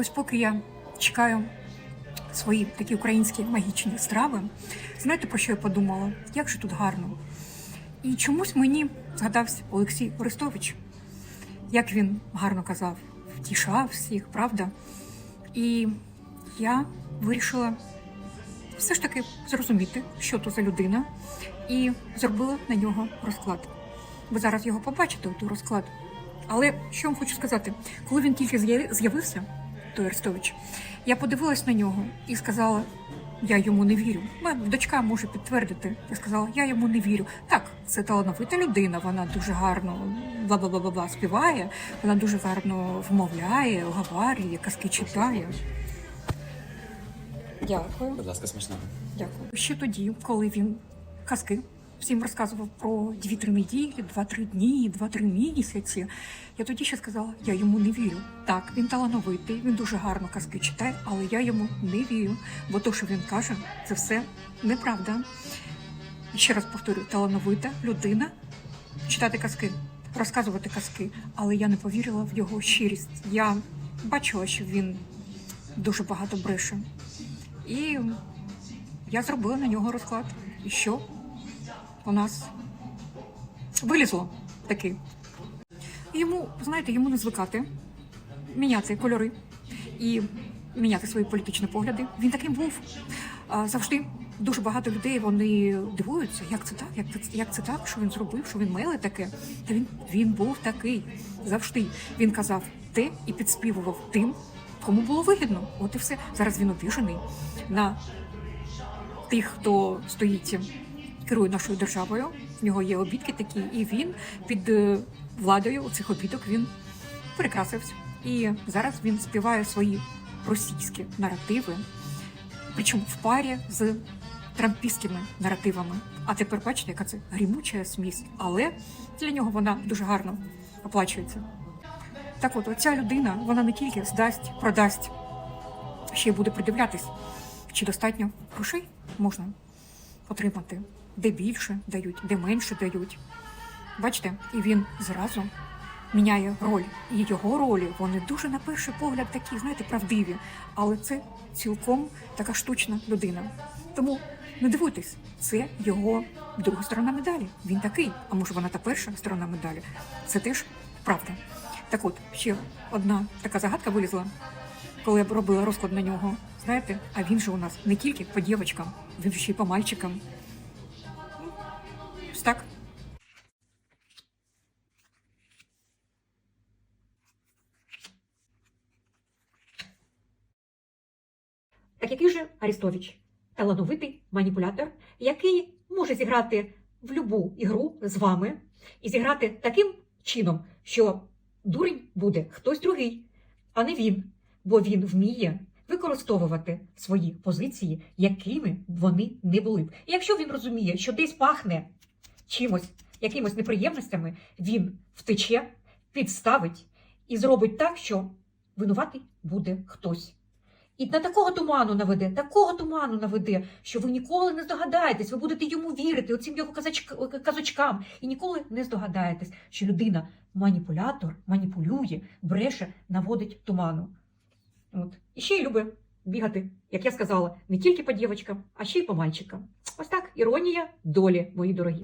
Ось поки я чекаю свої такі українські магічні страви, знаєте про що я подумала? Як же тут гарно. І чомусь мені згадався Олексій Орестович, як він гарно казав, втішав всіх, правда? І я вирішила все ж таки зрозуміти, що то за людина, і зробила на нього розклад. Ви зараз його побачите, той розклад. Але що вам хочу сказати, коли він тільки з'явився, той Арестович, я подивилась на нього і сказала: я йому не вірю. Моя дочка може підтвердити. Я сказала, я йому не вірю. Так, це талановита людина, вона дуже гарно бла-бла-бла-бла співає, вона дуже гарно вмовляє, оговарює, казки читає. Дякую. Будь ласка, смачного. Дякую. Ще тоді, коли він казки всім розказував про 2-3 неділі, 2-3 дні, 2-3 місяці. Я тоді ще сказала, я йому не вірю. Так, він талановитий, він дуже гарно казки читає, але я йому не вірю, бо то, що він каже, це все неправда. І ще раз повторюю, талановита людина читати казки, розказувати казки, але я не повірила в його щирість. Я бачила, що він дуже багато бреше. І я зробила на нього розклад. І що у нас вилізло таки. Йому, знаєте, йому не звикати, міняти кольори і міняти свої політичні погляди. Він таким був. Завжди дуже багато людей вони дивуються, як це так, як це, як це так, що він зробив, що він миле таке. Та він, він був такий завжди. Він казав те і підспівував тим, кому було вигідно. От і все. Зараз він обіжений на тих, хто стоїть, керує нашою державою. В нього є обідки такі, і він під е, владою цих обідок він перекрасився. І зараз він співає свої російські наративи, причому в парі з трампістськими наративами. А тепер бачите, яка це грімуча смісь, але для нього вона дуже гарно оплачується. Так от, оця людина, вона не тільки здасть, продасть, ще й буде придивлятись, чи достатньо грошей можна отримати, де більше дають, де менше дають. Бачите, і він зразу міняє роль. І його ролі вони дуже на перший погляд такі, знаєте, правдиві. Але це цілком така штучна людина. Тому не дивуйтесь, це його друга сторона медалі. Він такий. А може вона та перша сторона медалі? Це теж правда. Так от, ще одна така загадка вилізла, коли я робила розклад на нього. Знаєте, а він же у нас не тільки по дівчаткам, він ще й по мальчикам. Так який же Арестович? Талановитий маніпулятор, який може зіграти в любу ігру з вами і зіграти таким чином, що дурень буде хтось другий, а не він, бо він вміє використовувати свої позиції, якими вони не були. б. І якщо він розуміє, що десь пахне чимось, якимось неприємностями, він втече, підставить і зробить так, що винуватий буде хтось. І на такого туману наведе, такого туману наведе, що ви ніколи не здогадаєтесь, ви будете йому вірити, оцим його казочкам, і ніколи не здогадаєтесь, що людина маніпулятор, маніпулює, бреше, наводить туману. От. І ще й любить бігати, як я сказала, не тільки по дівчаткам, а ще й по мальчикам. Ось так, іронія долі, мої дорогі.